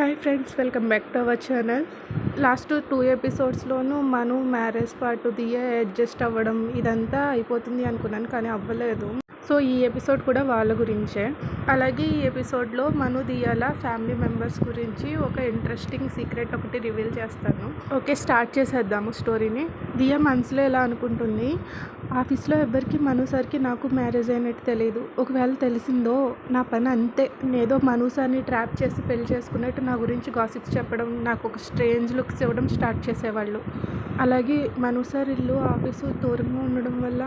Hi friends welcome back to our channel last two ఎపిసోడ్స్లోనూ Manu marriage part దియే adjust అవ్వడం ఇదంతా అయిపోతుంది అనుకున్నాను కానీ అవ్వలేదు. సో ఈ ఎపిసోడ్ కూడా వాళ్ళ గురించే. అలాగే ఈ ఎపిసోడ్లో మను దియాల ఫ్యామిలీ మెంబర్స్ గురించి ఒక ఇంట్రెస్టింగ్ సీక్రెట్ ఒకటి రివీల్ చేస్తాను. ఓకే స్టార్ట్ చేసేద్దాము స్టోరీని దియా మనసులో ఎలా అనుకుంటుంది? ఆఫీస్లో ఎవ్వరికి మను సార్కి నాకు మ్యారేజ్ అయినట్టు తెలియదు ఒకవేళ తెలిసిందో నా పని అంతే. నేదో మను సార్ని ట్రాప్ చేసి పెళ్ళి చేసుకున్నట్టు నా గురించి గాసిప్స్ చెప్పడం నాకు ఒక స్ట్రేంజ్ లుక్స్ ఇవ్వడం స్టార్ట్ చేసేవాళ్ళు. అలాగే మను సార్ ఇల్లు ఆఫీసు దూరంగా ఉండడం వల్ల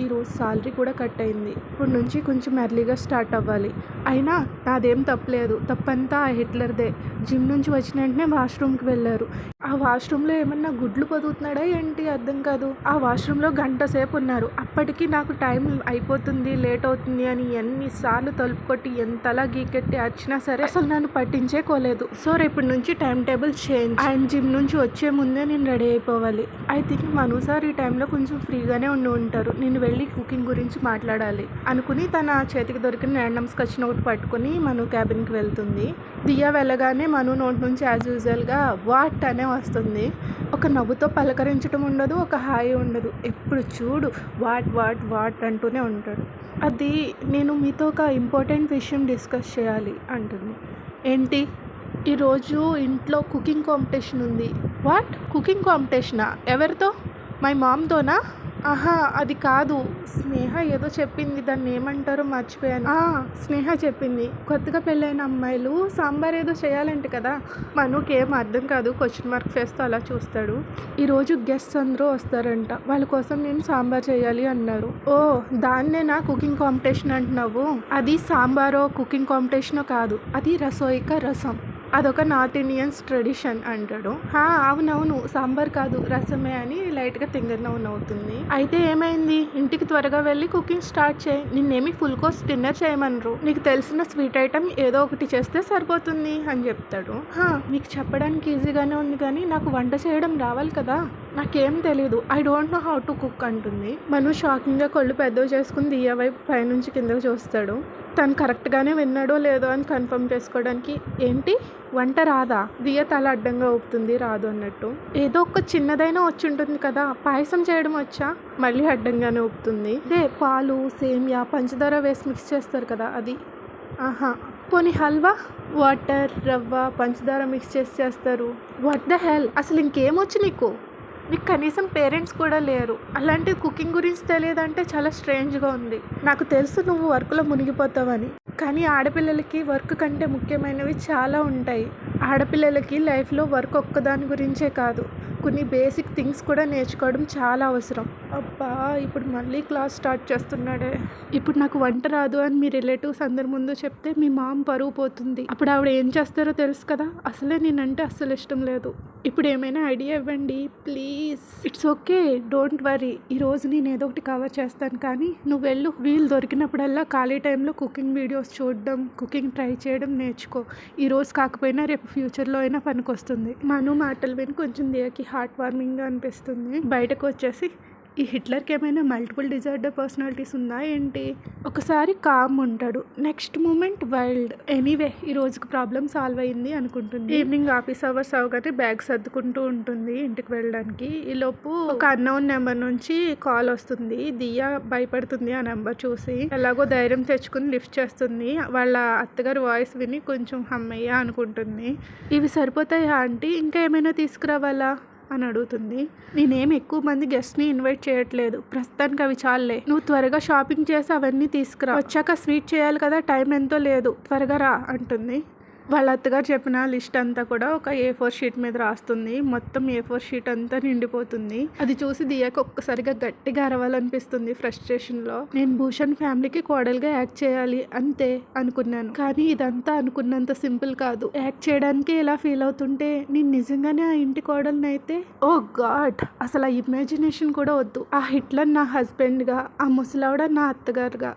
ఈరోజు సాలరీ కూడా కట్ అయింది. ఇప్పుడు నుంచి కొంచెం ఎర్లీగా స్టార్ట్ అవ్వాలి. అయినా నాదేం తప్పలేదు తప్పంతా ఆ హిట్లర్దే. జిమ్ నుంచి వచ్చిన వెంటనే వాష్రూమ్కి వెళ్ళారు. ఆ వాష్రూమ్లో ఏమన్నా గుడ్లు పొదుగుతున్నాడా ఏంటి? అర్థం కాదు. ఆ వాష్రూమ్లో గంట సేపు ఉన్నారు. అప్పటికి నాకు టైం అయిపోతుంది లేట్ అవుతుంది అని ఎన్నిసార్లు తలుపు కొట్టి ఎంతలా గీకెట్టి వచ్చినా సరే అసలు నన్ను పట్టించేకోలేదు. సో రేపటి నుంచి time table change. And gym నుంచి వచ్చే ముందే నేను రెడీ అయిపోవాలి. ఐ థింక్ మను సార్ ఈ టైంలో కొంచెం ఫ్రీగానే ఉండి ఉంటారు. నేను వెళ్ళి కుకింగ్ గురించి మాట్లాడాలి అనుకుని తన చేతికి దొరికిన ర్యాండమ్ స్కచ్ నోట్ పట్టుకుని మను క్యాబిన్కి వెళ్తుంది. దియా వెళ్ళగానే మను నోటి నుంచి యాజ్ యూజువల్గా వాట్ అనే వస్తుంది. ఒక నవ్వుతో పలకరించడం ఉండదు ఒక హాయి ఉండదు. ఎప్పుడు చూడు వాట్ వాట్ వాట్ అంటూనే ఉంటాడు. అది నేను మీతో ఒక ఇంపార్టెంట్ విషయం డిస్కస్ చేయాలి అంటుంది. ఏంటి? ఈరోజు ఇంట్లో కుకింగ్ కాంపిటీషన్ ఉంది. వాట్ కుకింగ్ కాంపిటీషనా ఎవరితో? మై మామ్తోనా ఆహా అది కాదు. స్నేహ ఏదో చెప్పింది దాన్ని ఏమంటారో మర్చిపోయాను. స్నేహ చెప్పింది. కొత్తగా పెళ్ళైన అమ్మాయిలు సాంబార్ ఏదో చేయాలంట కదా. మనుకి ఏం అర్థం కాదు. క్వశ్చన్ మార్క్ చేస్తూ అలా చూస్తాడు. ఈరోజు గెస్ట్స్ అందరూ వస్తారంట. వాళ్ళ కోసం నేను సాంబార్ చేయాలి అన్నారు. ఓ దాన్నేనా కుకింగ్ కాంపిటీషన్ అంటున్నావు? అది సాంబారో కుకింగ్ కాంపిటీషనో కాదు. అది రసోయిక రసం. అదొక నార్త్ ఇండియన్స్ ట్రెడిషన్ అంటాడు. హా అవునవును సాంబార్ కాదు రసమే అని లైట్గా తింగర్ అవుతుంది అయితే ఏమైంది? ఇంటికి త్వరగా వెళ్ళి కుకింగ్ స్టార్ట్ చేయి. నిన్నేమి ఫుల్ కోర్స్ డిన్నర్ చేయమనరు. నీకు తెలిసిన స్వీట్ ఐటమ్ ఏదో ఒకటి చేస్తే సరిపోతుంది అని చెప్తాడు. హా మీకు చెప్పడానికి ఈజీగానే ఉంది కానీ నాకు వంట చేయడం రావాలి కదా? నాకేం తెలీదు. I don't know how to cook అంటుంది. మను షాకింగ్గా కళ్ళు పెద్దవి చేసుకుని దియ్య వైపు పైనుంచి కిందకు చూస్తాడు. తను కరెక్ట్గానే విన్నాడో లేదో అని కన్ఫర్మ్ చేసుకోవడానికి ఏంటి? వంట రాదా? దియ్య తల అడ్డంగా ఊపుతుంది రాదు అన్నట్టు. ఏదో ఒక చిన్నదైనా వచ్చి ఉంటుంది కదా? పాయసం చేయడం వచ్చా? మళ్ళీ అడ్డంగానే ఊపుతుంది. అదే పాలు సేమియా పంచదార వేసి మిక్స్ చేస్తారు కదా అది. ఆహా. పోనీ హల్వా? వాటర్ రవ్వ పంచదార మిక్స్ చేసి చేస్తారు. వాట్ ద హెల్ అసలు ఇంకేమొచ్చు నీకు? నీకు కనీసం పేరెంట్స్ కూడా లేరు. అలాంటి కుకింగ్ గురించి తెలియదంటే చాలా స్ట్రేంజ్గా ఉంది. నాకు తెలుసు నువ్వు వర్క్లో మునిగిపోతావని. కానీ ఆడపిల్లలకి వర్క్ కంటే ముఖ్యమైనవి చాలా ఉంటాయి. ఆడపిల్లలకి లైఫ్లో వర్క్ ఒక్కదాని గురించే కాదు. కొన్ని బేసిక్ థింగ్స్ కూడా నేర్చుకోవడం చాలా అవసరం. అబ్బా ఇప్పుడు మళ్ళీ క్లాస్ స్టార్ట్ చేస్తున్నాడే. ఇప్పుడు నాకు వంట రాదు అని మీ రిలేటివ్స్ అందరి ముందు చెప్తే మీ మామ్ పరువు పోతుంది. అప్పుడు ఆవిడ ఏం చేస్తారో తెలుసు కదా? అసలే నేనంటే అస్సలు ఇష్టం లేదు. ఇప్పుడు ఏమైనా ఐడియా ఇవ్వండి please. It's okay don't worry. ఈరోజు నేను ఏదో ఒకటి కవర్ చేస్తాను కానీ నువ్వు వెళ్ళు. వీలు దొరికినప్పుడల్లా ఖాళీ టైంలో కుకింగ్ వీడియోస్ చూడడం కుకింగ్ ట్రై చేయడం నేర్చుకో. ఈరోజు కాకపోయినా రేపు ఫ్యూచర్లో అయినా పనికొస్తుంది. మను మాటలు విని కొంచెం దియకి హార్ట్ వార్మింగ్గా అనిపిస్తుంది. బయటకు వచ్చేసి ఈ హిట్లర్కి ఏమైనా మల్టిపుల్ డిజార్డర్ పర్సనాలిటీస్ ఉందా ఏంటి? ఒకసారి కామ్ ఉంటాడు. Next moment wild. ఎనీవే ఈ రోజుకి ప్రాబ్లం సాల్వ్ అయింది అనుకుంటుంది. ఈవినింగ్ ఆఫీస్ అవర్స్ అవగానే బ్యాగ్ సర్దుకుంటూ ఉంటుంది ఇంటికి వెళ్ళడానికి. ఈ లోపు ఒక అన్నోన్ నెంబర్ నుంచి కాల్ వస్తుంది. దియా భయపడుతుంది ఆ నెంబర్ చూసి. ఎలాగో ధైర్యం తెచ్చుకుని లిఫ్ట్ చేస్తుంది. వాళ్ళ అత్తగారి వాయిస్ విని కొంచెం హమ్మయ్య అనుకుంటుంది. ఇవి సరిపోతాయా ఆంటీ? ఇంకా ఏమైనా తీసుకురావాలా? అని అడుగుతుంది. నేనేం ఎక్కువ మంది గెస్ట్ని ఇన్వైట్ చేయట్లేదు. ప్రస్తుతానికి అవి చాలే నువ్వు త్వరగా షాపింగ్ చేసి అవన్నీ తీసుకురా. వచ్చాక స్వీట్ చేయాలి కదా టైం ఎంతో లేదు. త్వరగా రా అంటుంది. వాళ్ళ అత్తగారు చెప్పిన లిస్ట్ అంతా కూడా ఒక ఏ ఫోర్ షీట్ మీద రాస్తుంది. మొత్తం ఏ ఫోర్ షీట్ అంతా నిండిపోతుంది. అది చూసి దియాకి ఒక్కసారిగా గట్టిగా అరవాలనిపిస్తుంది ఫ్రస్ట్రేషన్లో. నేను భూషణ్ ఫ్యామిలీకి కోడలుగా యాక్ట్ చేయాలి అంతే అనుకున్నాను. కానీ ఇదంతా అనుకున్నంత సింపుల్ కాదు. యాక్ట్ చేయడానికి ఎలా ఫీల్ అవుతుంటే నేను నిజంగానే ఆ ఇంటి కోడల్ని అయితే ఓ గాడ్! అసలు ఆ ఇమాజినేషన్ కూడా వద్దు. ఆ హిట్లర్ నా హస్బెండ్గా ఆ ముసలావిడ నా అత్తగారుగా.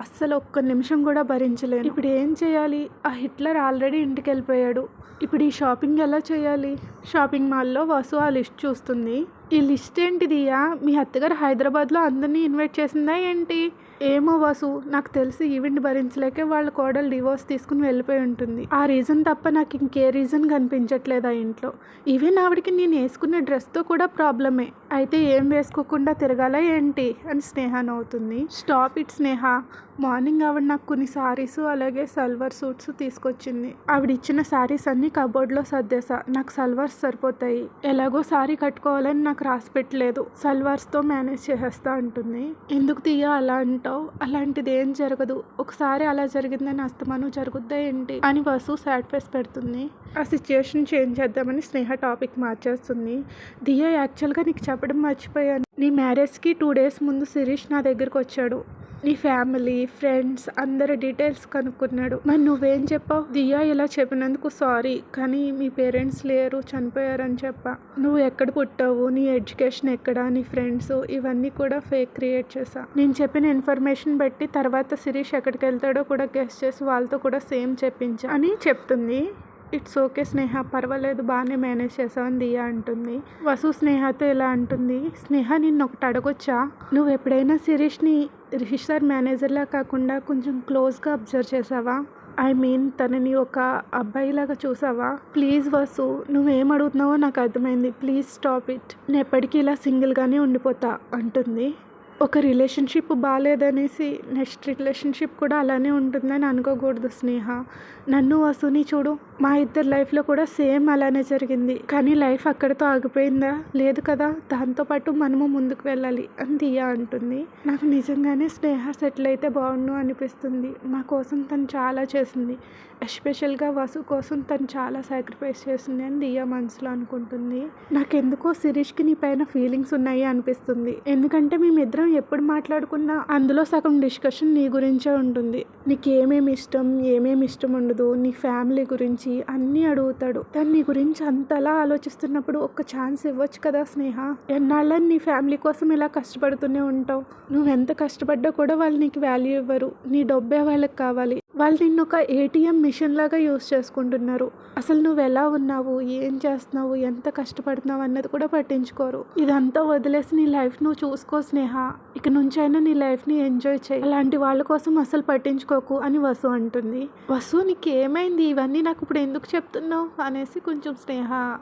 అస్సలు ఒక్క నిమిషం కూడా భరించలేను. ఇప్పుడు ఏం చేయాలి? ఆ హిట్లర్ ఆల్రెడీ ఇంటికి వెళ్ళిపోయాడు ఇప్పుడు ఈ షాపింగ్ ఎలా చేయాలి? షాపింగ్ మాల్లో వసు ఆ లిస్ట్ చూస్తుంది. ఈ లిస్ట్ ఏంటిదియా మీ అత్తగారు హైదరాబాద్లో అందరినీ ఇన్వైట్ చేసిందా ఏంటి? ఏమో వసు నాకు తెలిసి ఈవెంట్ భరించలేకే వాళ్ళ కోడలు డివోర్స్ తీసుకుని వెళ్ళిపోయి ఉంటుంది. ఆ రీజన్ తప్ప నాకు ఇంకే రీజన్ కనిపించట్లేదు ఆ ఇంట్లో? ఈవెన్ ఆవిడకి నేను వేసుకునే డ్రెస్తో కూడా ప్రాబ్లమే. అయితే ఏం వేసుకోకుండా తిరగాల ఏంటి? అని స్నేహ నవ్వుతుంది. Stop it Sneha. మార్నింగ్ ఆవిడ నాకు కొన్ని సారీస్ అలాగే సల్వార్ సూట్స్ తీసుకొచ్చింది. ఆవిడ ఇచ్చిన సారీస్ అన్ని కబోర్డ్లో సర్దేశా. నాకు సల్వార్స్ సరిపోతాయి. ఎలాగో సారీ కట్టుకోవాలని నాకు రాసి పెట్టలేదు. సల్వార్స్తో మేనేజ్ చేసేస్తా అంటుంది. ఎందుకు తీయ అలా అంటావు? అలాంటిది ఏం జరగదు. ఒకసారి అలా జరిగిందని అస్తమానం జరుగుద్దా ఏంటి? అని వసు సాడ్ ఫేస్ పెడుతుంది. ఆ సిచ్యుయేషన్ చేంజ్ చేద్దామని స్నేహ టాపిక్ మార్చేస్తుంది. దియా యాక్చువల్గా నీకు చెప్పడం మర్చిపోయాను. నీ మ్యారేజ్కి టూ డేస్ ముందు శిరీష్ నా దగ్గరకు వచ్చాడు. నీ ఫ్యామిలీ ఫ్రెండ్స్ అందరి డీటెయిల్స్ కనుక్కున్నాడు. మరి నువ్వేం చెప్పావు? దియా ఇలా చెప్పినందుకు సారీ కానీ మీ పేరెంట్స్ లేరు చనిపోయారని చెప్పా. నువ్వు ఎక్కడ పుట్టావు? నీ ఎడ్యుకేషన్ ఎక్కడ? నీ ఫ్రెండ్స్? ఇవన్నీ కూడా ఫేక్ క్రియేట్ చేశా. నేను చెప్పిన ఇన్ఫర్మేషన్ బట్టి తర్వాత శిరీష్ ఎక్కడికి వెళ్తాడో కూడా గెస్ట్ చేసి వాళ్ళతో కూడా సేమ్ చెప్పించా. అని చెప్తుంది. ఇట్స్ ఓకే స్నేహ పర్వాలేదు బాగానే మేనేజ్ చేసావని దియా అంటుంది. వసు స్నేహతో ఇలా అంటుంది. స్నేహ నిన్ను ఒకటి అడగొచ్చా? నువ్వు ఎప్పుడైనా శిరీష్ని రిజిస్టర్ మేనేజర్లా కాకుండా కొంచెం క్లోజ్గా అబ్జర్వ్ చేసావా? ఐ మీన్ తనని ఒక అబ్బాయిలాగా చూసావా? ప్లీజ్ వసు నువ్వేం అడుగుతున్నావో నాకు అర్థమైంది. ప్లీజ్ స్టాప్ ఇట్ నేను ఎప్పటికీ ఇలా సింగిల్గానే ఉండిపోతా అంటుంది. ఒక రిలేషన్షిప్ బాగాలేదనేసి నెక్స్ట్ రిలేషన్షిప్ కూడా అలానే ఉంటుందని అనుకోకూడదు స్నేహ. నన్ను వసుని చూడు మా ఇద్దరు లైఫ్లో కూడా సేమ్ అలానే జరిగింది. కానీ లైఫ్ అక్కడితో ఆగిపోయిందా? లేదు కదా. దాంతోపాటు మనము ముందుకు వెళ్ళాలి అని దియా అంటుంది. నాకు నిజంగానే స్నేహ సెటిల్ అయితే బాగుండు అనిపిస్తుంది. మా కోసం తను చాలా చేసింది. ఎస్పెషల్గా వసు కోసం తను చాలా సాక్రిఫైస్ చేసింది అని దియా మనసులో అనుకుంటుంది. నాకెందుకో శిరీష్కి నీ పైన ఫీలింగ్స్ ఉన్నాయి అనిపిస్తుంది. ఎందుకంటే మేమిద్దరం ఎప్పుడు మాట్లాడుకున్నా అందులో సగం డిస్కషన్ నీ గురించే ఉంటుంది. నీకు ఏమేమి ఇష్టం ఏమేమి ఇష్టం ఉండదు నీ ఫ్యామిలీ గురించి అన్నీ అడుగుతాడు. తను నీ గురించి అంతలా ఆలోచిస్తున్నప్పుడు ఒక ఛాన్స్ ఇవ్వచ్చు కదా స్నేహ? ఎన్నాళ్ళని నీ ఫ్యామిలీ కోసం ఇలా కష్టపడుతూనే ఉంటావు? నువ్వు ఎంత కష్టపడ్డా కూడా వాళ్ళు నీకు వాల్యూ ఇవ్వరు. నీ డబ్బే వాళ్ళకి కావాలి. వాళ్ళు నిన్ను ఒక ఏటీఎం మిషన్ లాగా యూస్ చేసుకుంటున్నారు. అసలు నువ్వు ఎలా ఉన్నావు? ఏం చేస్తున్నావు? ఎంత కష్టపడుతున్నావు? అన్నది కూడా పట్టించుకోరు. ఇదంతా వదిలేసి నీ లైఫ్ నువ్వు చూసుకో స్నేహ. ఇక నుంచైనా నీ లైఫ్ని ఎంజాయ్ చేయి. అలాంటి వాళ్ళ కోసం అసలు పట్టించుకోకు అని వసు అంటుంది. వసు నీకు ఏమైంది ఇవన్నీ నాకు ఇప్పుడు ఎందుకు చెప్తున్నావు? అనేసి కొంచెం స్నేహ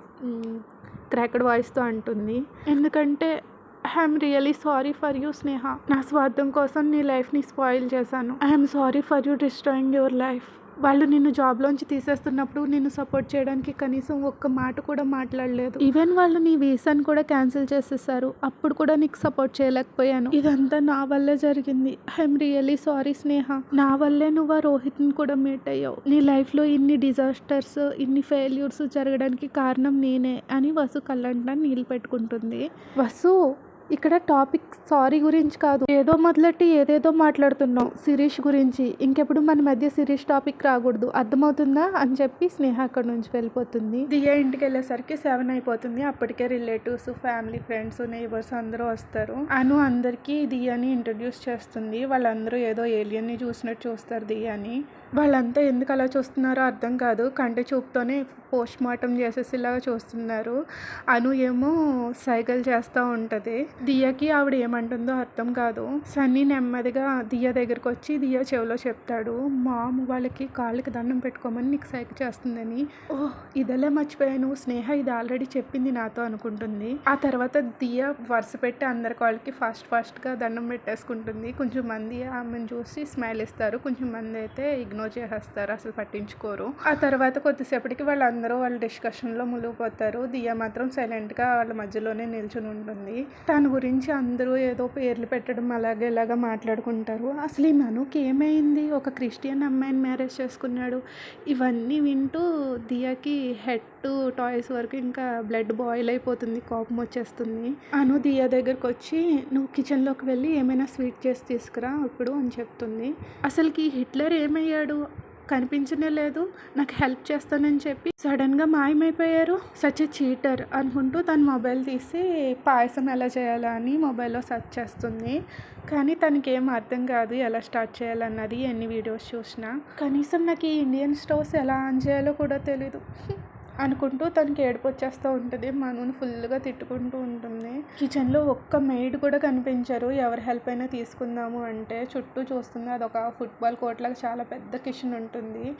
క్రాకడ్ వాయిస్తో అంటుంది. ఎందుకంటే I'm really sorry for you Sneha. నా స్వార్థం కోసం నీ లైఫ్ని స్పాయిల్ చేశాను. I'm sorry for you destroying your life. వాళ్ళు నిన్ను జాబ్లోంచి తీసేస్తున్నప్పుడు నిన్ను సపోర్ట్ చేయడానికి కనీసం ఒక్క మాట కూడా మాట్లాడలేదు. ఈవెన్ వాళ్ళు నీ వీసాని కూడా క్యాన్సిల్ చేసేసారు. అప్పుడు కూడా నీకు సపోర్ట్ చేయలేకపోయాను. ఇదంతా నా వల్లే జరిగింది. I'm really sorry Sneha. నా వల్లే నువ్వు ఆ రోహిత్ని కూడా మీట్ అయ్యావు. నీ లైఫ్లో ఇన్ని డిజాస్టర్స్ ఇన్ని ఫెయిల్యూర్స్ జరగడానికి కారణం నేనే అని వసు కళ్ళంట నీళ్ళు పెట్టుకుంటుంది. వసు ఇక్కడ టాపిక్ సారీ గురించి కాదు. ఏదో మొదలెట్టి ఏదేదో మాట్లాడుతున్నావు శిరీష్ గురించి. ఇంకెప్పుడు మన మధ్య శిరీష్ టాపిక్ రాకూడదు. అర్థమవుతుందా అని చెప్పి స్నేహ అక్కడ నుంచి వెళ్ళిపోతుంది. దియా ఇంటికి వెళ్ళేసరికి సెవెన్ అయిపోతుంది. అప్పటికే రిలేటివ్స్ ఫ్యామిలీ ఫ్రెండ్స్ నైబర్స్ అందరూ వస్తారు. అను అందరికీ దియాని ఇంట్రడ్యూస్ చేస్తుంది. వాళ్ళందరూ ఏదో ఏలియన్ని చూసినట్టు చూస్తారు దియాని. వాళ్ళంతా ఎందుకు అలా చూస్తున్నారో అర్థం కాదు. కంటి చూపుతోనే పోస్ట్ మార్టం చేసేసేలాగా చూస్తున్నారు. అను ఏమో సైకిల్ చేస్తూ ఉంటుంది. దియకి ఆవిడ ఏమంటుందో అర్థం కాదు. సన్నీ నెమ్మదిగా దియ దగ్గరికి వచ్చి దియ చెవిలో చెప్తాడు. మామ్ వాళ్ళకి కాళ్ళకి దండం పెట్టుకోమని నీకు సైకిల్ చేస్తుందని. ఓ ఇదెలా మర్చిపోయాను స్నేహ ఇది ఆల్రెడీ చెప్పింది నాతో అనుకుంటుంది. ఆ తర్వాత దియ వరుస పెట్టి అందరి కాళ్ళకి ఫాస్ట్ ఫాస్ట్గా దండం పెట్టేసుకుంటుంది. కొంచెం మంది ఆమెను చూసి స్మైల్ ఇస్తారు. కొంచెం మంది అయితే ఇగ్నోర్ చేసేస్తారు అసలు పట్టించుకోరు. ఆ తర్వాత కొద్దిసేపటికి వాళ్ళందరూ వాళ్ళ డిస్కషన్లో మునిగిపోతారు. దియా మాత్రం సైలెంట్గా వాళ్ళ మధ్యలోనే నిల్చుని ఉంటుంది. తన గురించి అందరూ ఏదో పేర్లు పెట్టడం అలాగే ఇలాగా మాట్లాడుకుంటారు. అసలు ఈ మనుకి ఏమైంది? ఒక క్రిస్టియన్ అమ్మాయిని మ్యారేజ్ చేసుకున్నాడు. ఇవన్నీ వింటూ దియాకి హెడ్ టాయ్స్ వరకు ఇంకా బ్లడ్ బాయిల్ అయిపోతుంది కోపం వచ్చేస్తుంది. అను దియా దగ్గరకు వచ్చి నువ్వు కిచెన్లోకి వెళ్ళి ఏమైనా స్వీట్ చేసి తీసుకురా ఇప్పుడు అని చెప్తుంది. అసలుకి హిట్లర్ ఏమయ్యాడు? కనిపించనే లేదు నాకు హెల్ప్ చేస్తానని చెప్పి సడన్గా మాయమైపోయారు. సచ్ ఎ చీటర్ అనుకుంటూ తను మొబైల్ తీసి పాయసం ఎలా చేయాలా అని మొబైల్లో సెర్చ్ చేస్తుంది. కానీ తనకి ఏం అర్థం కాదు ఎలా స్టార్ట్ చేయాలన్నది ఎన్ని వీడియోస్ చూసినా. కనీసం నాకు ఈ ఇండియన్ స్టోర్స్ ఎలా ఆన్ చేయాలో కూడా తెలీదు. అనుకుంటూ తనకి ఏడుపు వచ్చేస్తూ ఉంటుంది. మనుని ఫుల్గా తిట్టుకుంటూ ఉంటుంది. కిచెన్లో ఒక్క మెయిడ్ కూడా కనిపించరు. ఎవరి హెల్ప్ అయినా తీసుకుందాము అంటే చుట్టూ చూస్తుంది. అదొక ఫుట్బాల్ కోర్ట్ చాలా పెద్ద కిచెన్ ఉంటుంది.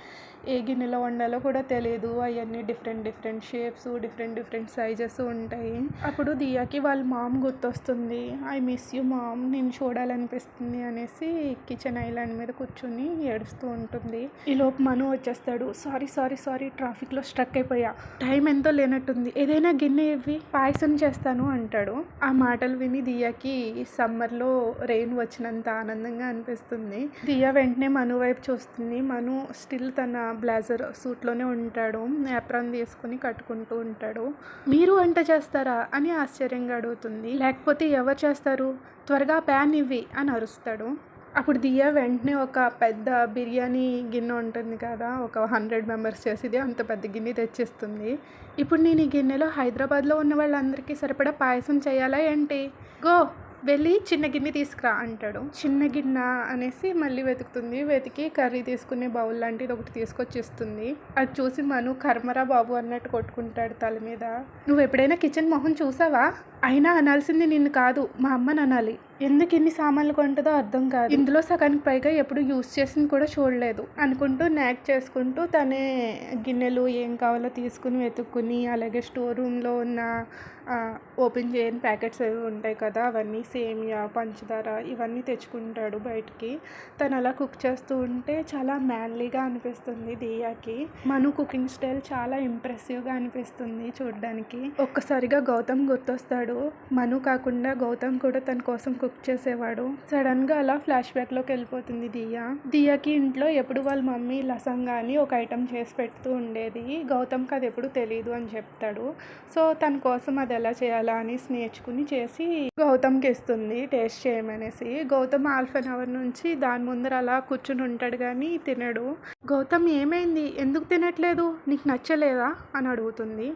ఏ గిన్నెలో వండాలో కూడా తెలియదు అవన్నీ different different shapes different different sizes ఉంటాయి. అప్పుడు దియాకి వాళ్ళ మామ్ గుర్తొస్తుంది. ఐ మిస్ యూ మామ్ నేను చూడాలనిపిస్తుంది అనేసి కిచెన్ ఐలాండ్ మీద కూర్చుని ఏడుస్తూ ఉంటుంది. ఈలోపు మను వచ్చేస్తాడు. సారీ సారీ సారీ ట్రాఫిక్లో స్ట్రక్ అయిపోయా టైం ఎంతో లేనట్టుంది. ఏదైనా గిన్నె ఇవ్వి పాయసం చేస్తాను అంటాడు. ఆ మాటలు విని దియాకి సమ్మర్లో రెయిన్ వచ్చినంత ఆనందంగా అనిపిస్తుంది. దియా వెంటనే మను వైపు చూస్తుంది. మను స్టిల్ తన బ్లేజర్ సూట్లోనే ఉంటాడు. యాప్రాన్ తీసుకుని కట్టుకుంటూ ఉంటాడు. మీరు వంట చేస్తారా అని ఆశ్చర్యంగా అడుగుతుంది. లేకపోతే ఎవరు చేస్తారు? త్వరగా ప్యాన్ ఇవ్వి అని అరుస్తాడు. అప్పుడు దియా వెంటనే ఒక పెద్ద బిర్యానీ గిన్నె ఉంటుంది కదా ఒక హండ్రెడ్ మెంబర్స్ చేసేది అంత పెద్ద గిన్నె తెచ్చిస్తుంది. ఇప్పుడు నేను ఈ గిన్నెలో హైదరాబాద్లో ఉన్న వాళ్ళందరికీ సరిపడా పాయసం చేయాలా ఏంటి? గో! వెళ్ళి చిన్న గిన్నె తీసుకురా అంటాడు. చిన్న గిన్నె అనేసి మళ్ళీ వెతుకుతుంది. వెతికి కర్రీ తీసుకునే బౌల్ లాంటిది ఒకటి తీసుకొచ్చి ఇస్తుంది అది చూసి మను కర్మరా బాబు అన్నట్టు కొట్టుకుంటాడు తల మీద. నువ్వు ఎప్పుడైనా కిచెన్ మొహం చూసావా? అయినా అనాల్సింది నిన్ను కాదు మా అమ్మని అనాలి. ఎందుకు ఇన్ని సామాన్లు కొంటుందో అర్థం కాదు. ఇందులో సగానికి పైగా ఎప్పుడు యూస్ చేసింది కూడా చూడలేదు అనుకుంటూ నాక్ చేసుకుంటూ తనే గిన్నెలు ఏం కావాలో తీసుకుని వెతుక్కుని అలాగే స్టోర్ రూమ్లో ఉన్న ఓపెన్ చేయని ప్యాకెట్స్ అవి ఉంటాయి కదా అవన్నీ సేమియా పంచదార ఇవన్నీ తెచ్చుకుంటాడు బయటికి. తను అలా కుక్ చేస్తూ ఉంటే చాలా మ్యాన్లీగా అనిపిస్తుంది దియాకి. మను కుకింగ్ స్టైల్ చాలా ఇంప్రెసివ్గా అనిపిస్తుంది చూడడానికి. ఒక్కసారిగా గౌతమ్ గుర్తొస్తాడు. మను కాకుండా గౌతమ్ కూడా తన కోసం కుక్ చేసేవాడు. సడన్గా అలా ఫ్లాష్ బ్యాక్లోకి వెళ్ళిపోతుంది దియా. దియాకి ఇంట్లో ఎప్పుడు వాళ్ళ మమ్మీ లసంగా అని ఒక ఐటెం చేసి పెడుతూ ఉండేది. గౌతమ్కి అది ఎప్పుడు తెలియదు అని చెప్తాడు. సో తన కోసం అది ఎలా చేయాలా అని నేర్చుకుని చేసి గౌతమ్కి ఇస్తుంది టేస్ట్ చేయమనేసి. గౌతమ్ హాఫ్ అన్ అవర్ నుంచి దాని ముందర అలా కూర్చుని ఉంటాడు కానీ తినడు. గౌతమ్ ఏమైంది? ఎందుకు తినట్లేదు? నీకు నచ్చలేదా? అని అడుగుతుంది.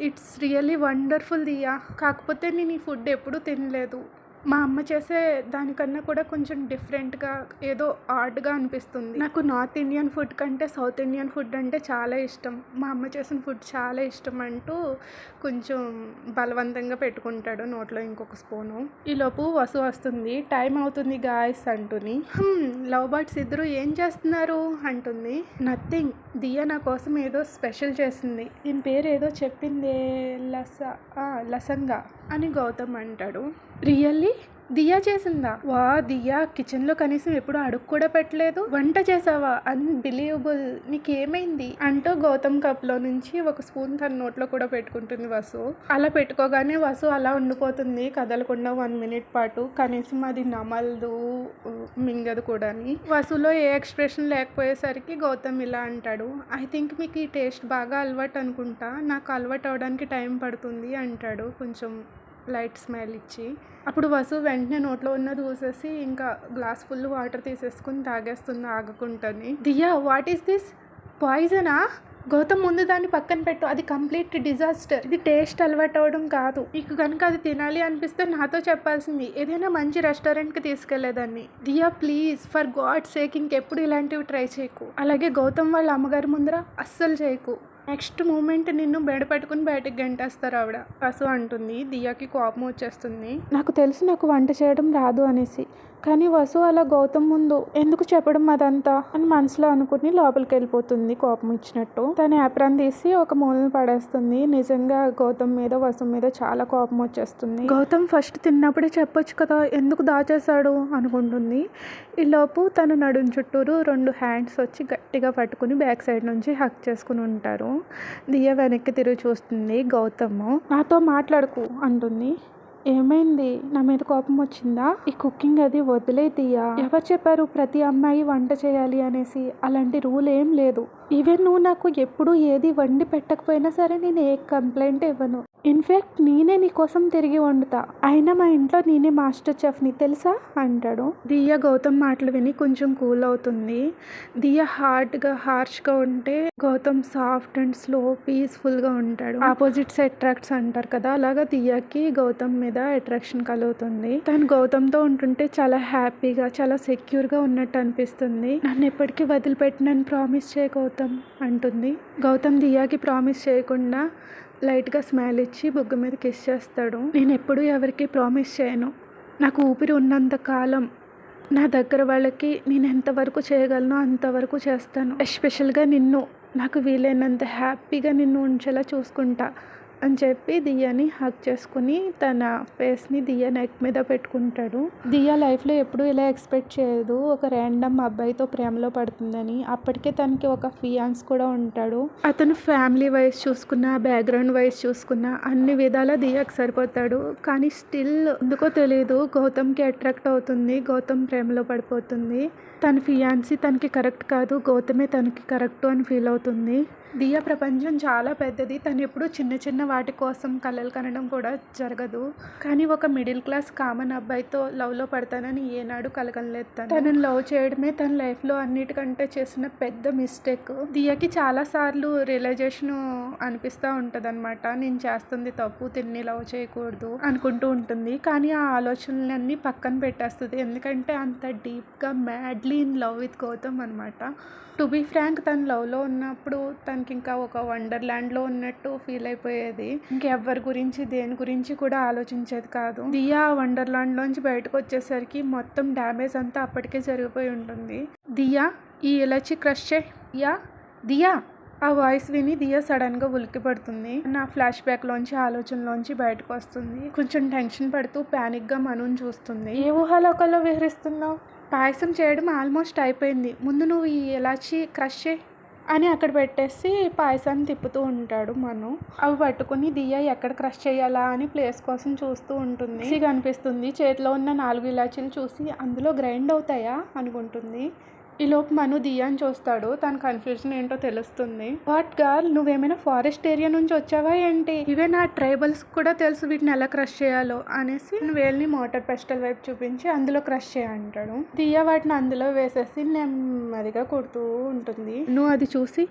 It's really wonderful Diya. కాకపోతే నేను ఈ ఫుడ్ ఎప్పుడూ తినలేదు. మా అమ్మ చేసే దానికన్నా కూడా కొంచెం డిఫరెంట్గా ఏదో ఆర్ట్గా అనిపిస్తుంది. నాకు నార్త్ ఇండియన్ ఫుడ్ కంటే సౌత్ ఇండియన్ ఫుడ్ అంటే చాలా ఇష్టం. మా అమ్మ చేసిన ఫుడ్ చాలా ఇష్టం అంటూ కొంచెం బలవంతంగా పెట్టుకుంటాడు నోట్లో ఇంకొక స్పూను. ఈలోపు వసు వస్తుంది. టైం అవుతుంది గాయస్ అంటుని లవ్ బర్డ్స్ ఇద్దరు ఏం చేస్తున్నారు? అంటుంది. నథింగ్. దియా నా కోసం ఏదో స్పెషల్ చేసింది. దీని పేరు ఏదో చెప్పిందే లస లసంగా అని గౌతమ్ అంటాడు. రియల్లీ? దియా చేసిందా? వా దియా కిచెన్లో కనీసం ఎప్పుడు అడుగు కూడా పెట్టలేదు. వంట చేసావా? అన్బిలీవబుల్. నీకేమైంది? అంటూ గౌతమ్ కప్లో నుంచి ఒక స్పూన్ తన నోట్లో కూడా పెట్టుకుంటుంది వసు. అలా పెట్టుకోగానే వసు అలా ఉండిపోతుంది. కదలకుండా వన్ మినిట్ పాటు కనీసం అది నమలదు మింగదు కూడాని వసులో ఏ ఎక్స్ప్రెషన్ లేకపోయేసరికి గౌతమ్ ఇలా అంటాడు. ఐ థింక్ మీకు ఈ టేస్ట్ బాగా అలవాటు అనుకుంటా. నాకు అలవాటు అవడానికి టైం పడుతుంది అంటాడు కొంచెం లైట్ స్మెల్ ఇచ్చి అప్పుడు వసు వెంటనే నోట్లో ఉన్నది దూసేసి ఇంకా గ్లాస్ ఫుల్ వాటర్ తీసేసుకుని తాగేస్తుంది ఆగకుంటని. దియా వాట్ ఈస్ దిస్ పాయిజనా గౌతమ్ ముందు దాన్ని పక్కన పెట్టు. అది కంప్లీట్ డిజాస్టర్ ఇది టేస్ట్ అలవాటు అవడం కాదు. నీకు కనుక అది తినాలి అనిపిస్తే నాతో చెప్పాల్సింది. ఏదైనా మంచి రెస్టారెంట్కి తీసుకెళ్ళేదాన్ని. Diya please for God sake ఇంకెప్పుడు ఇలాంటివి ట్రై చేయకు. అలాగే గౌతమ్ వాళ్ళ అమ్మగారి ముందర అస్సలు చేయకు. నెక్స్ట్ మూమెంట్ నిన్ను బెడ పెట్టుకుని బయటకు గంటేస్తారు ఆవిడ. అసు అంటుంది. దియాకి కోపం వచ్చేస్తుంది. నాకు తెలుసు నాకు వంట చేయడం రాదు అనేసి. కానీ వసు అలా గౌతమ్ ముందు ఎందుకు చెప్పడం అదంతా అని మనసులో అనుకుని లోపలికి వెళ్ళిపోతుంది కోపం ఇచ్చినట్టు. తన యాప్రాన్ తీసి ఒక మూలను పడేస్తుంది. నిజంగా గౌతమ్ మీద వసు మీద చాలా కోపం వచ్చేస్తుంది. గౌతమ్ ఫస్ట్ తిన్నప్పుడే చెప్పొచ్చు కదా ఎందుకు దాచేశాడు అనుకుంటుంది. ఈలోపు తన నడుం చుట్టూరు రెండు హ్యాండ్స్ వచ్చి గట్టిగా పట్టుకుని బ్యాక్ సైడ్ నుంచి హక్ చేసుకుని ఉంటారు. దియ వెనక్కి తిరిగి చూస్తుంది గౌతమ్. నాతో మాట్లాడుకు అంటుంది. ఏమైంది? నా మీద కోపం వచ్చిందా? ఈ కుకింగ్ అది వదిలే దియా ఎవరు చెప్పారు ప్రతి అమ్మాయి వంట చేయాలి అనేసి? అలాంటి రూల్ ఏం లేదు. ఈవెన్ నువ్వు నాకు ఎప్పుడు ఏది వండి పెట్టకపోయినా సరే నేను ఏ కంప్లైంట్ ఇవ్వను. ఇన్ఫ్యాక్ట్ నేనే నీ కోసం తిరిగి వండుతా. అయినా మా ఇంట్లో నేనే మాస్టర్ చెఫ్ని తెలుసా? అంటాడు. దియా గౌతమ్ మాటలు విని కొంచెం కూల్ అవుతుంది. దియా హార్డ్గా హార్ష్గా ఉంటే గౌతమ్ సాఫ్ట్ అండ్ స్లో పీస్ఫుల్గా ఉంటాడు. ఆపోజిట్స్ అట్రాక్ట్స్ అంటారు కదా అలాగా దియాకి గౌతమ్ మీద మీద అట్రాక్షన్ కలుగుతుంది. తను గౌతమ్తో ఉంటుంటే చాలా హ్యాపీగా చాలా సెక్యూర్గా ఉన్నట్టు అనిపిస్తుంది. నన్ను ఎప్పటికీ వదిలిపెట్టినని ప్రామిస్ చేయ గౌతమ్ అంటుంది. గౌతమ్ దియాకి ప్రామిస్ చేయకుండా లైట్గా స్మైల్ ఇచ్చి బొగ్గు మీద కిస్ చేస్తాడు. నేను ఎప్పుడూ ఎవరికి ప్రామిస్ చేయను. నాకు ఊపిరి ఉన్నంత కాలం నా దగ్గర వాళ్ళకి నేను ఎంతవరకు చేయగలనో అంతవరకు చేస్తాను. ఎస్పెషల్గా నిన్ను. నాకు వీలైనంత హ్యాపీగా నిన్ను ఉంచేలా చూసుకుంటా. అని చెప్పి దియ్యని హక్ చేసుకుని తన ఫేస్ని దియ్య నెక్ మీద పెట్టుకుంటాడు. దియ్య లైఫ్లో ఎప్పుడూ ఇలా ఎక్స్పెక్ట్ చేయదు. ఒక ర్యాండమ్ అబ్బాయితో ప్రేమలో పడుతుందని. అప్పటికే తనకి ఒక ఫియాన్స్ కూడా ఉంటాడు. అతను ఫ్యామిలీ వైజ్ చూసుకున్న బ్యాక్గ్రౌండ్ వైజ్ చూసుకున్న అన్ని విధాల దియ్యకు సరిపోతాడు. కానీ స్టిల్ ఎందుకో తెలియదు గౌతమ్కి అట్రాక్ట్ అవుతుంది. గౌతమ్ ప్రేమలో పడిపోతుంది. తన ఫియాన్సీ తనకి కరెక్ట్ కాదు. గౌతమే తనకి కరెక్ట్ అని ఫీల్ అవుతుంది. దియ ప్రపంచం చాలా పెద్దది. తను ఎప్పుడు చిన్న చిన్న వాటి కోసం కలలు కనడం కూడా జరగదు. కానీ ఒక మిడిల్ క్లాస్ కామన్ అబ్బాయితో లవ్లో పడతానని ఏనాడు కలగలేదు తను. లవ్ చేయడమే తన లైఫ్లో అన్నిటికంటే చేసిన పెద్ద మిస్టేక్. దియకి చాలా సార్లు రియలైజేషన్ అనిపిస్తూ ఉంటుంది అనమాట నేను చేస్తుంది తప్పు తిన్ని లవ్ చేయకూడదు అనుకుంటూ ఉంటుంది. కానీ ఆ ఆలోచనలన్నీ పక్కన పెట్టేస్తుంది. ఎందుకంటే అంత డీప్గా madly in love with Gautam అనమాట టు బీ ఫ్రాంక్ తను లవ్లో ఉన్నప్పుడు తను మనకి ఇంకా ఒక వండర్లాండ్లో ఉన్నట్టు ఫీల్ అయిపోయేది. ఇంకెవ్వరి గురించి దేని గురించి కూడా ఆలోచించేది కాదు. దియా ఆ నుంచి బయటకు వచ్చేసరికి మొత్తం డ్యామేజ్ అంతా అప్పటికే జరిగిపోయి ఉంటుంది. దియా ఈ ఇలాచి క్రష్ చే దియా దియా! ఆ వాయిస్ విని దియా సడన్గా ఉలికి పడుతుంది. నా ఫ్లాష్ బ్యాక్లోంచి ఆలోచనలోంచి బయటకు వస్తుంది కొంచెం టెన్షన్ పడుతూ ప్యానిక్గా మనం చూస్తుంది. ఏ ఊహాలోకంలో విహరిస్తున్నావు? పాయసం చేయడం ఆల్మోస్ట్ అయిపోయింది. ముందు నువ్వు ఈ ఎలాచి క్రష్ చేయి. అని అక్కడ పెట్టేసి పాయసాన్ని తిప్పుతూ ఉంటాడు మను. అవి పట్టుకుని దియ్య ఎక్కడ క్రష్ చేయాలా అని ప్లేస్ కోసం చూస్తూ ఉంటుంది. సిగా అనిపిస్తుంది చేతిలో ఉన్న నాలుగు ఇలాచీలు చూసి అందులో గ్రైండ్ అవుతాయా అనుకుంటుంది. ఈ లోపు మను దియాని చూస్తాడు. తన కన్ఫ్యూజన్ ఏంటో తెలుస్తుంది. వాట్ గర్ల్ నువ్వేమైనా ఫారెస్ట్ ఏరియా నుంచి వచ్చావా ఏంటి? ఇవే నా ట్రైబల్స్ కూడా తెలుసు వీటిని ఎలా క్రష్ చేయాలో అనేసి వేల్ని మోటార్ పెస్టల్ వైపు చూపించి అందులో క్రష్ చేయంటాడు దియా వాటిని అందులో వేసేసి నెమ్మదిగా కొడుతూ ఉంటుంది. నువ్వు అది చూసి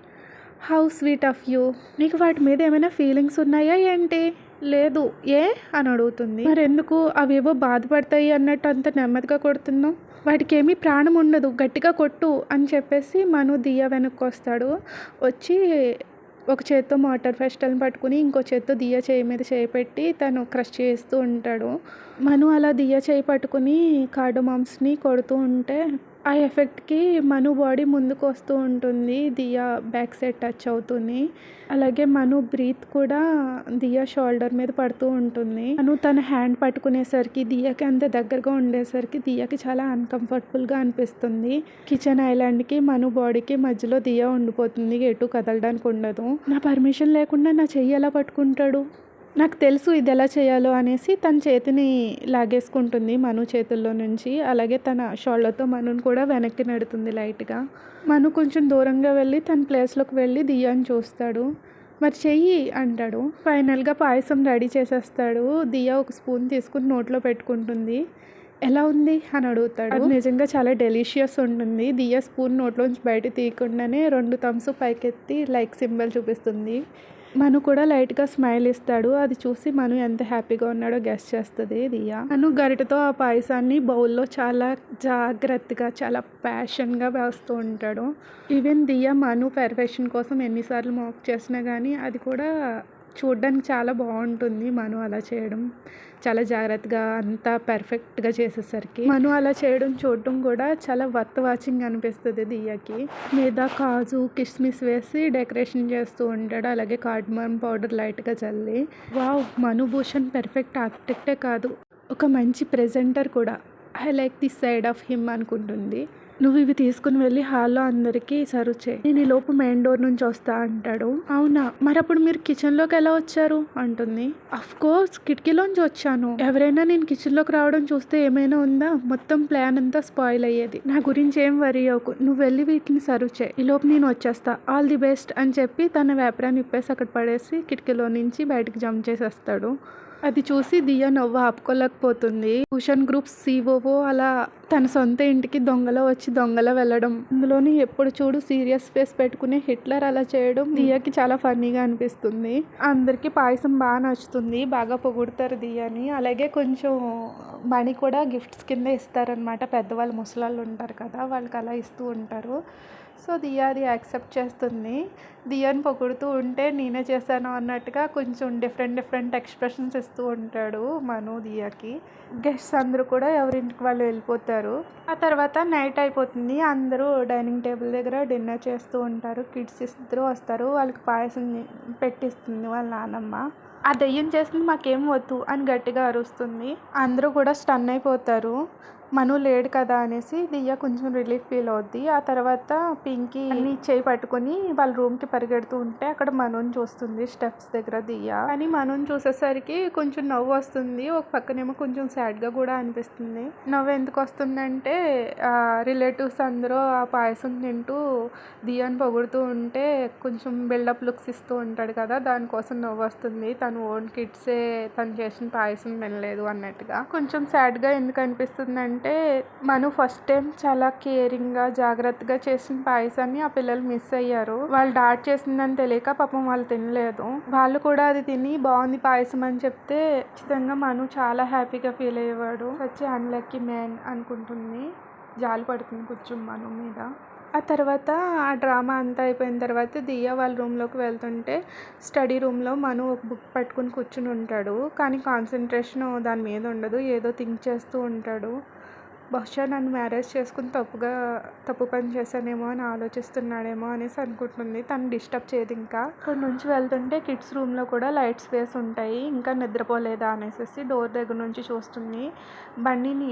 హౌ స్వీట్ ఆఫ్ యూ నీకు వాటి మీద ఏమైనా ఫీలింగ్స్ ఉన్నాయా ఏంటి? లేదు ఏ? అని అడుగుతుంది. మరి ఎందుకు అవేవో బాధపడతాయి అన్నట్టు అంత నెమ్మదిగా కొడుతున్నావు? వాటికి ఏమీ ప్రాణం ఉండదు గట్టిగా కొట్టు అని చెప్పేసి మను దియ్య వెనక్కి వస్తాడు వచ్చి ఒక చేత్తో మోటార్ ఫెస్టల్ని పట్టుకుని ఇంకో చేత్తో దియ్య చేయి మీద చేయి పెట్టి తను క్రష్ చేస్తూ ఉంటాడు. మను అలా దియ్య చేయి పట్టుకుని కార్డోమామ్స్ని కొడుతూ ఉంటే ఆ ఎఫెక్ట్కి మను బాడీ ముందుకు వస్తూ ఉంటుంది. దియా బ్యాక్ సైడ్ టచ్ అవుతుంది. అలాగే మను బ్రీత్ కూడా దియా షోల్డర్ మీద పడుతూ ఉంటుంది. మను తన హ్యాండ్ పట్టుకునేసరికి దియాకి అంత దగ్గరగా ఉండేసరికి దియాకి చాలా అన్కంఫర్టబుల్గా అనిపిస్తుంది. కిచెన్ ఐలాండ్కి మను బాడీకి మధ్యలో దియా ఉండిపోతుంది. ఎటు కదలడానికి ఉండదు. నా పర్మిషన్ లేకుండా నా చెయ్యి ఎలా పట్టుకుంటాడు? నాకు తెలుసు ఇది ఎలా చేయాలో అనేసి తన చేతిని లాగేసుకుంటుంది మను చేతుల్లో నుంచి. అలాగే తన షోల్డర్తో మనుని కూడా వెనక్కి నెడుతుంది లైట్గా. మను కొంచెం దూరంగా వెళ్ళి తన ప్లేస్లోకి వెళ్ళి దియాని చూస్తాడు. మరి చెయ్యి అంటాడు. ఫైనల్గా పాయసం రెడీ చేసేస్తాడు. దియా ఒక స్పూన్ తీసుకుని నోట్లో పెట్టుకుంటుంది. ఎలా ఉంది? అని అడుగుతాడు. నిజంగా చాలా డెలిషియస్ ఉంటుంది. దియా స్పూన్ నోట్లోంచి బయట తీయకుండానే రెండు థమ్స్ పైకెత్తి లైక్ సింబల్ చూపిస్తుంది. మను కూడా లైట్గా స్మైల్ ఇస్తాడు. అది చూసి మను ఎంత హ్యాపీగా ఉన్నాడో గెస్ట్ చేస్తుంది దియా మను గరిటతో ఆ పాయసాన్ని బౌల్లో చాలా జాగ్రత్తగా చాలా ప్యాషన్గా వేస్తూ ఉంటాడు. ఈవెన్ దియా మను పెర్ఫెక్షన్ కోసం ఎన్నిసార్లు మోక్ చేసినా కానీ అది కూడా చూడ్డానికి చాలా బాగుంటుంది మను అలా చేయడం. చాలా జాగ్రత్తగా అంతా పర్ఫెక్ట్గా చేసేసరికి. మను అలా చేయడం చూడడం కూడా చాలా వర్త్ వాచింగ్ అనిపిస్తుంది దియ్యకి. మీద కాజు కిస్మిస్ వేసి డెకరేషన్ చేస్తూ ఉంటాడు. అలాగే కార్డ్మన్ పౌడర్ లైట్గా చల్లి. వావ్! మను భూషణ్ పెర్ఫెక్ట్ ఆర్కిటెక్టే కాదు. ఒక మంచి ప్రెజెంటర్ కూడా. I like this side of him అనుకుంటుంది. నువ్వు ఇవి తీసుకుని వెళ్ళి హాల్లో అందరికీ సర్వ్ చేయి. నేను ఈ లోపు మెయిన్ డోర్ నుంచి వస్తా అంటాడు. అవునా? మరి అప్పుడు మీరు కిచెన్లోకి ఎలా వచ్చారు? అంటుంది. అఫ్ కోర్స్ కిటికీలోంచి వచ్చాను. ఎవరైనా నేను కిచెన్లోకి రావడం చూస్తే ఏమైనా ఉందా? మొత్తం ప్లాన్ అంతా స్పాయిల్ అయ్యేది. నా గురించి ఏం వరీ అవ్వకు. నువ్వు వెళ్ళి వీటిని సర్వ్ చేయి. ఈ లోపు నేను వచ్చేస్తా. ఆల్ ది బెస్ట్ అని చెప్పి తన వ్యాపారాన్ని ఇప్పేసి అక్కడ పడేసి కిటికీలో నుంచి బయటకు జంప్ చేసేస్తాడు. అది చూసి దియా నవ్వు ఆపుకోలేకపోతుంది. ట్యూషన్ గ్రూప్ సిఓఓ అలా తన సొంత ఇంటికి దొంగలో వచ్చి దొంగలో వెళ్ళడం. అందులోని ఎప్పుడు చూడు సీరియస్ ఫేస్ పెట్టుకునే హిట్లర్ అలా చేయడం దియాకి చాలా ఫన్నీగా అనిపిస్తుంది. అందరికీ పాయసం బాగా నచ్చుతుంది బాగా పొగుడుతారు దియాని. అలాగే కొంచెం మనీ కూడా గిఫ్ట్స్ కింద ఇస్తారనమాట పెద్దవాళ్ళు ముసలాళ్ళు ఉంటారు కదా వాళ్ళకి అలా ఇస్తూ ఉంటారు. సో దియా అది యాక్సెప్ట్ చేస్తుంది. దియాని పొగుడుతూ ఉంటే నేనే చేశాను అన్నట్టుగా కొంచెం డిఫరెంట్ డిఫరెంట్ ఎక్స్ప్రెషన్స్ ఇస్తూ ఉంటాడు మను దియాకి. గెస్ట్స్ అందరూ కూడా ఎవరింటికి వాళ్ళు వెళ్ళిపోతారు. ఆ తర్వాత నైట్ అయిపోతుంది. అందరూ డైనింగ్ టేబుల్ దగ్గర డిన్నర్ చేస్తూ ఉంటారు. కిడ్స్ ఇద్దరు వస్తారు. వాళ్ళకి పాయసం పెట్టిస్తుంది వాళ్ళ నానమ్మ. ఆ దెయ్యం చేస్తుంది మాకేం వద్దు అని గట్టిగా అరుస్తుంది. అందరూ కూడా స్టన్ అయిపోతారు. మను లేడు కదా అనేసి దియ్య కొంచెం రిలీఫ్ ఫీల్ అవుద్ది. ఆ తర్వాత పింకీ అన్ని చేయి పట్టుకొని వాళ్ళ రూమ్కి పరిగెడుతూ ఉంటే అక్కడ మనోని చూస్తుంది స్టెప్స్ దగ్గర దియ్య కానీ మనోని చూసేసరికి కొంచెం నవ్వు వస్తుంది. ఒక పక్కనేమో కొంచెం సాడ్గా కూడా అనిపిస్తుంది. నవ్వు ఎందుకు వస్తుందంటే రిలేటివ్స్ అందరూ ఆ పాయసం తింటూ దియ్యను పొగుడుతూ ఉంటే కొంచెం బిల్డప్ లుక్స్ ఇస్తూ ఉంటాడు కదా దానికోసం నవ్వు వస్తుంది. తను ఓన్ కిడ్సే తను చేసిన పాయసం తినలేదు అన్నట్టుగా. కొంచెం సాడ్గా ఎందుకు అనిపిస్తుంది అంటే అంటే మను ఫస్ట్ టైం చాలా కేరింగ్గా జాగ్రత్తగా చేసిన పాయసాన్ని ఆ పిల్లలు మిస్ అయ్యారు. వాళ్ళు డాట్ చేసిందని తెలియక పాపం వాళ్ళు తినలేదు. వాళ్ళు కూడా అది తిని బాగుంది పాయసం అని చెప్తే ఖచ్చితంగా మను చాలా హ్యాపీగా ఫీల్ అయ్యేవాడు. వచ్చి అన్లక్కీ మ్యాన్ అనుకుంటుంది. జాలి పడుతుంది కొంచెం మను మీద. ఆ తర్వాత ఆ డ్రామా అంతా అయిపోయిన తర్వాత దియా వాళ్ళ రూమ్లోకి వెళ్తుంటే స్టడీ రూమ్లో మను ఒక బుక్ పట్టుకుని కూర్చుని ఉంటాడు. కానీ కాన్సన్ట్రేషన్ దాని మీద ఉండదు. ఏదో థింక్ చేస్తూ ఉంటాడు. బహుశా నన్ను మ్యారేజ్ చేసుకుని తప్పుగా తప్పు పని చేశానేమో అని ఆలోచిస్తున్నాడేమో అనేసి అనుకుంటుంది. తను డిస్టర్బ్ చేయదు ఇంకా. అక్కడ నుంచి వెళ్తుంటే కిడ్స్ రూమ్లో కూడా లైట్స్ వేసి ఉంటాయి. ఇంకా నిద్రపోలేదా అనేసి డోర్ దగ్గర నుంచి చూస్తుంది. బండిని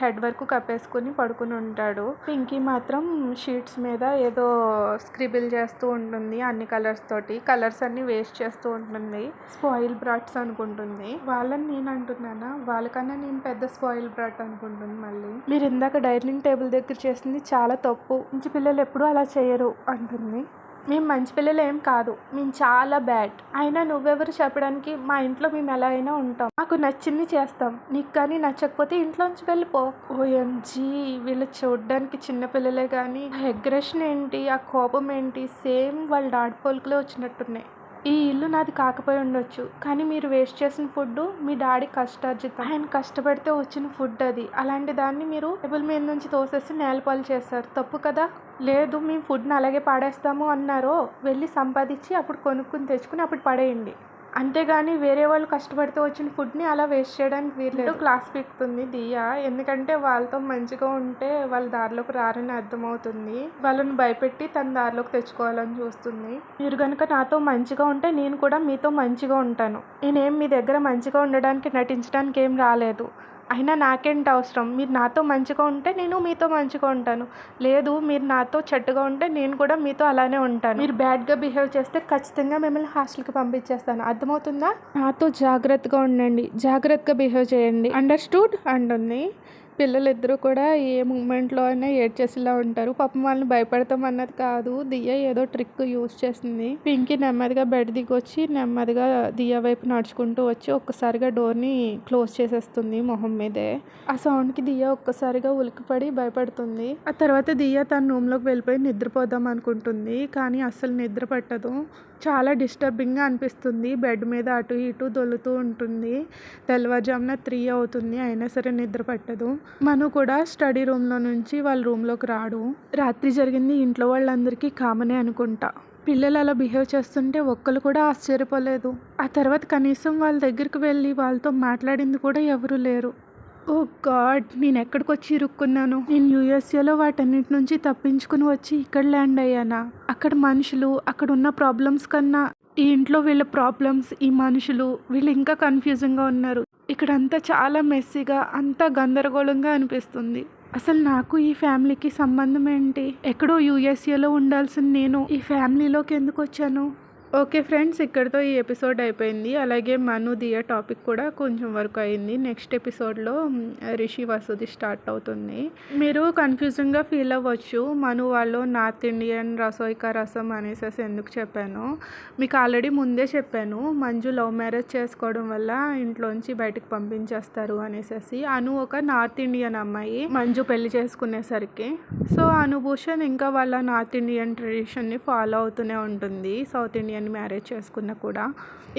హెడ్ వరకు కప్పేసుకుని పడుకుని ఉంటాడు. పింకీ మాత్రం షీట్స్ మీద ఏదో స్క్రిబిల్ చేస్తూ ఉంటుంది అన్ని కలర్స్ తోటి. కలర్స్ అన్ని వేస్ట్ చేస్తూ ఉంటుంది. స్పాయిల్ బ్రాట్స్ అనుకుంటుంది. వాళ్ళని నేను అంటున్నానా? వాళ్ళకన్నా నేను పెద్ద స్పాయిల్ బ్రాట్ అనుకుంటుంది. మళ్ళీ. మీరు ఇందాక డైనింగ్ టేబుల్ దగ్గర చేసింది చాలా తప్పు. మంచి పిల్లలు ఎప్పుడూ అలా చేయరు అంటుంది. మేము మంచి పిల్లలు ఏం కాదు. మేము చాలా బ్యాడ్. అయినా నువ్వెవరు చెప్పడానికి మా ఇంట్లో మేము ఎలా అయినా ఉంటాం. మాకు నచ్చింది చేస్తాం. నీకు కానీ నచ్చకపోతే ఇంట్లోంచి వెళ్ళిపో. ఓఎంజీ వీళ్ళు చూడడానికి చిన్నపిల్లలే కానీ అగ్రెషన్ ఏంటి? ఆ కోపం ఏంటి? సేమ్ వాళ్ళ డాడ్ పోలికలే వచ్చినట్టున్నాయి. ఈ ఇల్లు నాది కాకపోయి ఉండొచ్చు. కానీ మీరు వేస్ట్ చేసిన ఫుడ్ మీ డాడీ కష్టార్జితం. ఆయన కష్టపడితే వచ్చిన ఫుడ్ అది. అలాంటి దాన్ని మీరు టేబుల్ మీద నుంచి తోసేసి నేలపాలు చేస్తారు తప్పు కదా? లేదు మేము ఫుడ్ని అలాగే పాడేస్తాము అన్నారో వెళ్ళి సంపాదించి అప్పుడు కొనుక్కుని తెచ్చుకుని అప్పుడు పడేయండి. అంతేగాని వేరే వాళ్ళు కష్టపడితే వచ్చిన ఫుడ్ని అలా వేస్ట్ చేయడానికి వీళ్ళు క్లాస్ పీకుతుంది దియా. ఎందుకంటే వాళ్ళతో మంచిగా ఉంటే వాళ్ళ దారిలోకి రారని అర్థమవుతుంది. వాళ్ళని భయపెట్టి తన దారిలోకి తెచ్చుకోవాలని చూస్తుంది. మీరు కనుక నాతో మంచిగా ఉంటే నేను కూడా మీతో మంచిగా ఉంటాను. నేనేం మీ దగ్గర మంచిగా ఉండడానికి నటించడానికి ఏం రాలేదు. అయినా నాకేంటి అవసరం? మీరు నాతో మంచిగా ఉంటే నేను మీతో మంచిగా ఉంటాను. లేదు మీరు నాతో చెట్టుగా ఉంటే నేను కూడా మీతో అలానే ఉంటాను. మీరు బ్యాడ్గా బిహేవ్ చేస్తే ఖచ్చితంగా మిమ్మల్ని హాస్టల్కి పంపించేస్తాను. అర్థమవుతుందా? నాతో జాగ్రత్తగా ఉండండి. జాగ్రత్తగా బిహేవ్ చేయండి. అండర్స్టూడ్? అంటుంది. పిల్లలిద్దరూ కూడా ఏ మూమెంట్లో అయినా ఏడ్చేసేలా ఉంటారు. పాపం వాళ్ళని భయపెడతాం అన్నది కాదు. దియ్య ఏదో ట్రిక్ యూజ్ చేసింది పింకీ నెమ్మదిగా బెడ్ దిగొచ్చి నెమ్మదిగా దియ్య వైపు నడుచుకుంటూ వచ్చి ఒక్కసారిగా డోర్ని క్లోజ్ చేసేస్తుంది మొహం మీదే. ఆ సౌండ్కి దియ్య ఒక్కసారిగా ఉలికిపడి భయపడుతుంది. ఆ తర్వాత దియ్య తన రూమ్లోకి వెళ్ళిపోయి నిద్రపోదాం అనుకుంటుంది. కానీ అస్సలు నిద్ర పట్టదు. చాలా డిస్టర్బింగ్గా అనిపిస్తుంది. బెడ్ మీద అటు ఇటు దొల్లుతూ ఉంటుంది. తెల్లవారుజామున త్రీ అవుతుంది. అయినా సరే నిద్ర పట్టదు. మను కూడా స్టడీ రూమ్లో నుంచి వాళ్ళ రూమ్లోకి రాడు. రాత్రి జరిగింది ఇంట్లో వాళ్ళందరికీ కామనే అనుకుంటా. పిల్లలు అలా బిహేవ్ చేస్తుంటే ఒక్కరు కూడా ఆశ్చర్యపోలేదు. ఆ తర్వాత కనీసం వాళ్ళ దగ్గరికి వెళ్ళి వాళ్ళతో మాట్లాడింది కూడా ఎవరూ లేరు. ఓ గాడ్ నేను ఎక్కడికి వచ్చి ఇరుక్కున్నాను? నేను యూఎస్ఏలో వాటన్నిటి నుంచి తప్పించుకుని వచ్చి ఇక్కడ ల్యాండ్ అయ్యానా? అక్కడ మనుషులు అక్కడ ఉన్న ప్రాబ్లమ్స్ కన్నా ఈ ఇంట్లో వీళ్ళ ప్రాబ్లమ్స్ ఈ మనుషులు వీళ్ళు ఇంకా కన్ఫ్యూజింగ్గా ఉన్నారు. ఇక్కడంతా చాలా మెస్సీగా అంతా గందరగోళంగా అనిపిస్తుంది. అసలు నాకు ఈ ఫ్యామిలీకి సంబంధం ఏంటి? ఎక్కడో యూఎస్ఏలో ఉండాల్సిన నేను ఈ ఫ్యామిలీలోకి ఎందుకు వచ్చాను? ఓకే ఫ్రెండ్స్ ఇక్కడితో ఈ ఎపిసోడ్ అయిపోయింది. అలాగే మను దియ టాపిక్ కూడా కొంచెం వరకు అయింది. నెక్స్ట్ ఎపిసోడ్లో రిషి వసూది స్టార్ట్ అవుతుంది. మీరు కన్ఫ్యూజింగ్గా ఫీల్ అవ్వచ్చు. మను వాళ్ళు నార్త్ ఇండియన్ రసోయిక రసం అనేసి ఎందుకు చెప్పాను? మీకు ఆల్రెడీ ముందే చెప్పాను. మంజు లవ్ మ్యారేజ్ చేసుకోవడం వల్ల ఇంట్లోంచి బయటకు పంపించేస్తారు అనేసి అను ఒక నార్త్ ఇండియన్ అమ్మాయి. మంజు పెళ్ళి చేసుకునేసరికి. సో అనుభూషణ్ ఇంకా వాళ్ళ నార్త్ ఇండియన్ ట్రెడిషన్ని ఫాలో అవుతూనే ఉంటుంది. సౌత్ ఇండియన్ మ్యారేజ్ చేసుకున్న కూడా.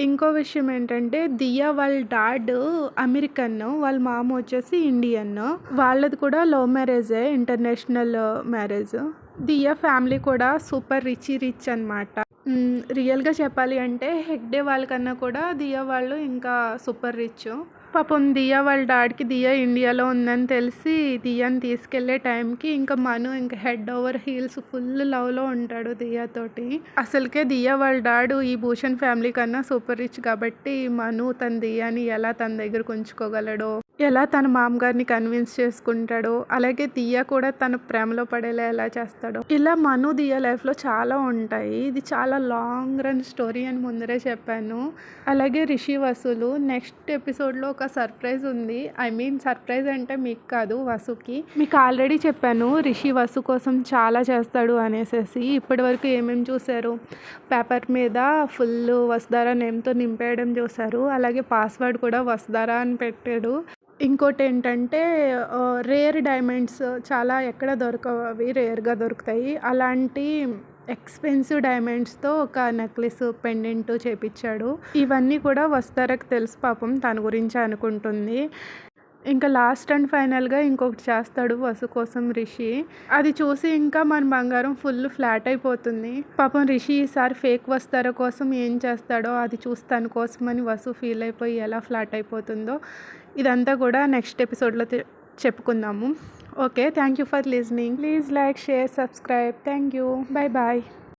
ఇంకో విషయం ఏంటంటే దియా వాళ్ళ డాడ్ అమెరికన్ వాళ్ళ మామ వచ్చేసి ఇండియన్. వాళ్ళది కూడా లవ్ మ్యారేజే ఇంటర్నేషనల్ మ్యారేజ్. దియా ఫ్యామిలీ కూడా సూపర్ రిచ్ రిచ్ అనమాట రియల్గా చెప్పాలి అంటే హెగ్డే వాళ్ళకన్నా కూడా దియా వాళ్ళు ఇంకా సూపర్ రిచ్. పాపం దియా వాళ్ళ డాడీకి దియా ఇండియాలో ఉందని తెలిసి దియాని తీసుకెళ్ళే టైంకి ఇంకా మను ఇంకా హెడ్ ఓవర్ హీల్స్ ఫుల్ లవ్లో ఉంటాడు దియాతోటి. అసలుకే దియా వాళ్ళ డాడు ఈ భూషణ్ ఫ్యామిలీ కన్నా సూపర్ రిచ్ కాబట్టి మను తన దియాని ఎలా తన దగ్గరకు ఉంచుకోగలడో ఎలా తన మామగారిని కన్విన్స్ చేసుకుంటాడో అలాగే దియా కూడా తన ప్రేమలో పడేలా ఎలా చేస్తాడో. ఇలా మను దియా లైఫ్లో చాలా ఉంటాయి. ఇది చాలా లాంగ్ రన్ స్టోరీ అని ముందరే చెప్పాను. అలాగే రిషి వసూలు నెక్స్ట్ ఎపిసోడ్లో ఒక సర్ప్రైజ్ ఉంది. ఐ మీన్ సర్ప్రైజ్ అంటే మీకు కాదు వసుకి. మీకు ఆల్రెడీ చెప్పాను రిషి వసు కోసం చాలా చేస్తాడు అనేసి ఇప్పటి వరకు ఏమేమి చూశారు? పేపర్ మీద ఫుల్ వసుధారా నేమ్తో నింపేయడం చూశారు. అలాగే పాస్వర్డ్ కూడా వసుధారా అని పెట్టాడు. ఇంకోటి ఏంటంటే రేర్ డైమండ్స్ చాలా ఎక్కడ దొరకవు అవి రేర్గా దొరుకుతాయి. అలాంటి ఎక్స్పెన్సివ్ డైమండ్స్తో ఒక నెక్లెస్ పెండెంట్ చేపించాడు ఇవన్నీ కూడా వస్తారకు తెలుసు పాపం తన గురించి అనుకుంటుంది. ఇంకా లాస్ట్ అండ్ ఫైనల్గా ఇంకొకటి చేస్తాడు వసు కోసం రిషి. అది చూసి ఇంకా మన బంగారం ఫుల్ ఫ్లాట్ అయిపోతుంది. పాపం రిషి ఈసారి ఫేక్ వస్తారో కోసం ఏం చేస్తాడో అది చూసి తన కోసం అని వసు ఫీల్ అయిపోయి ఎలా ఫ్లాట్ అయిపోతుందో ఇదంతా కూడా నెక్స్ట్ ఎపిసోడ్లో చెప్పుకుందాము. Okay, thank you for listening. Please like, share, subscribe. Thank you. Bye bye.